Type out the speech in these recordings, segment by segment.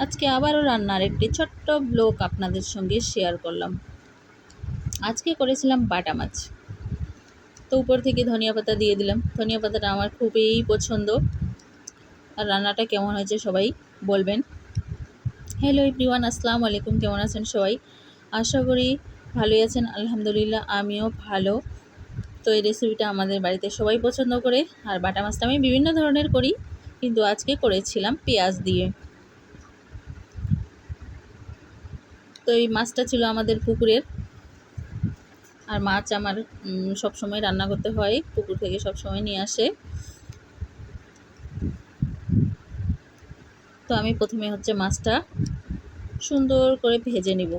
আজকে আবারও রান্নার একটি ছোট্ট ব্লগ আপনাদের সঙ্গে শেয়ার করলাম। আজকে করেছিলাম বাটা মাছ। তো উপর থেকে ধনিয়া পাতা দিয়ে দিলাম। ধনিয়া পাতাটা আমার খুবই পছন্দ। আর রান্নাটা কেমন হয়েছে সবাই বলবেন। হ্যালো এভরিওয়ান, আসসালামু আলাইকুম। কেমন আছেন সবাই? আশা করি ভালোই আছেন। আলহামদুলিল্লাহ, আমিও ভালো। তো এই রেসিপিটা আমাদের বাড়িতে সবাই পছন্দ করে। আর বাটা মাছটা আমি বিভিন্ন ধরনের করি। কিন্তু আজকে করেছিলাম পেঁয়াজ দিয়ে। তো এই মাছটা ছিল আমাদের পুকুরের। আর মাছ আমার সব সময় রান্না করতে হয়, পুকুর থেকে সব সময় নিয়ে আসে। তো আমি প্রথমে হচ্ছে মাছটা সুন্দর করে ভেজে নিব।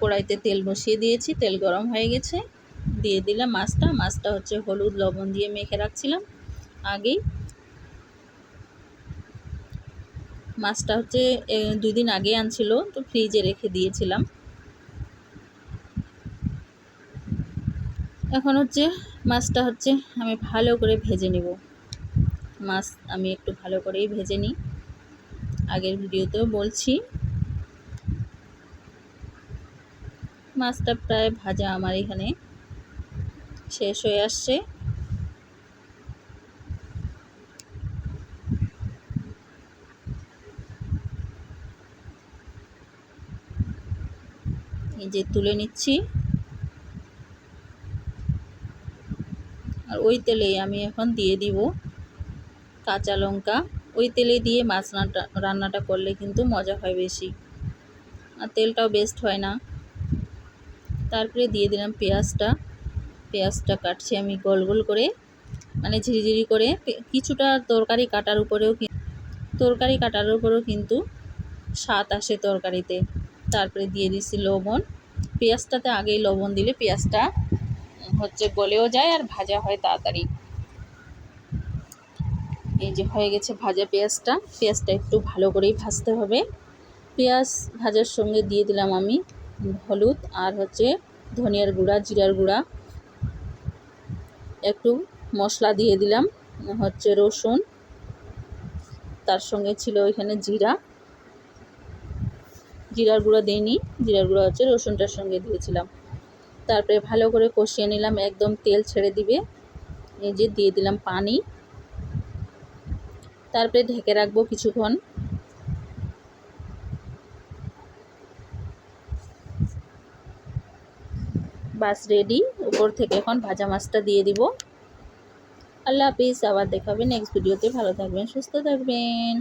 কড়াইতে তেল বসিয়ে দিয়েছি, তেল গরম হয়ে গেছে। দিয়ে দিলাম মাছটা মাছটা হচ্ছে হলুদ লবণ দিয়ে মেখে রাখছিলাম। আগেই মাছটা হচ্ছে দুই দিন আগে আনছিল, তো ফ্রিজে রেখে দিয়েছিলাম। এখন হচ্ছে মাছটা হচ্ছে আমি ভালো করে ভেজে নিব। মাছ আমি একটু ভালো করেই ভেজে নিই। আগের ভিডিওতেও বলছি। মাছটা প্রায় ভাজা আমার এখানে শেষ হয়ে আসছে। এই যে তুলে নিচ্ছি। আর ওই তেলেই আমি এখন দিয়ে দিব কাঁচা লঙ্কা। ওই তেলে দিয়ে মাছ রান্নাটা করলে কিন্তু মজা হয় বেশি। আর তেলটাও বেস্ট হয় না। তারপরে দিয়ে দিলাম পেঁয়াজটা। পেঁয়াজটা কাটছি আমি গোল গোল করে মানে ঝিরিঝিরি করে। কিছুটা তরকারি কাটার উপরেও তরকারি কাটার উপরেও কিন্তু স্বাদ আসে তরকারিতে। তারপরে দিয়ে দিচ্ছি লবণ। পেঁয়াজটাতে আগেই লবণ দিলে পেঁয়াজটা হচ্ছে গলেও যায় আর ভাজা হয় তাড়াতাড়ি। এই যে হয়ে গেছে ভাজা পেঁয়াজটা। পেঁয়াজটা একটু ভালো করেই ভাজতে হবে। পেঁয়াজ ভাজার সঙ্গে দিয়ে দিলাম আমি হলুদ আর হচ্ছে ধনিয়ার গুঁড়া, জিরার গুঁড়া। একটু মশলা দিয়ে দিলাম, হচ্ছে রসুন। তার সঙ্গে ছিল ওইখানে জিরা। জিরার গুঁড়া দিইনি। জিরার গুঁড়া হচ্ছে রসুনটার সঙ্গে দিয়েছিলাম। তারপরে ভালো করে কষিয়ে নিলাম, একদম তেল ছেড়ে দিবে। এই যে দিয়ে দিলাম পানি। তারপরে ঢেকে রাখব কিছুক্ষণ। বাস রেডি উপর থেকে এখন ভাজা মাছটা দিয়ে দিব। আল্লাহ হাফিজ, আবার দেখাবেন নেক্সট ভিডিওতে ভালো থাকবেন, সুস্থ থাকবেন।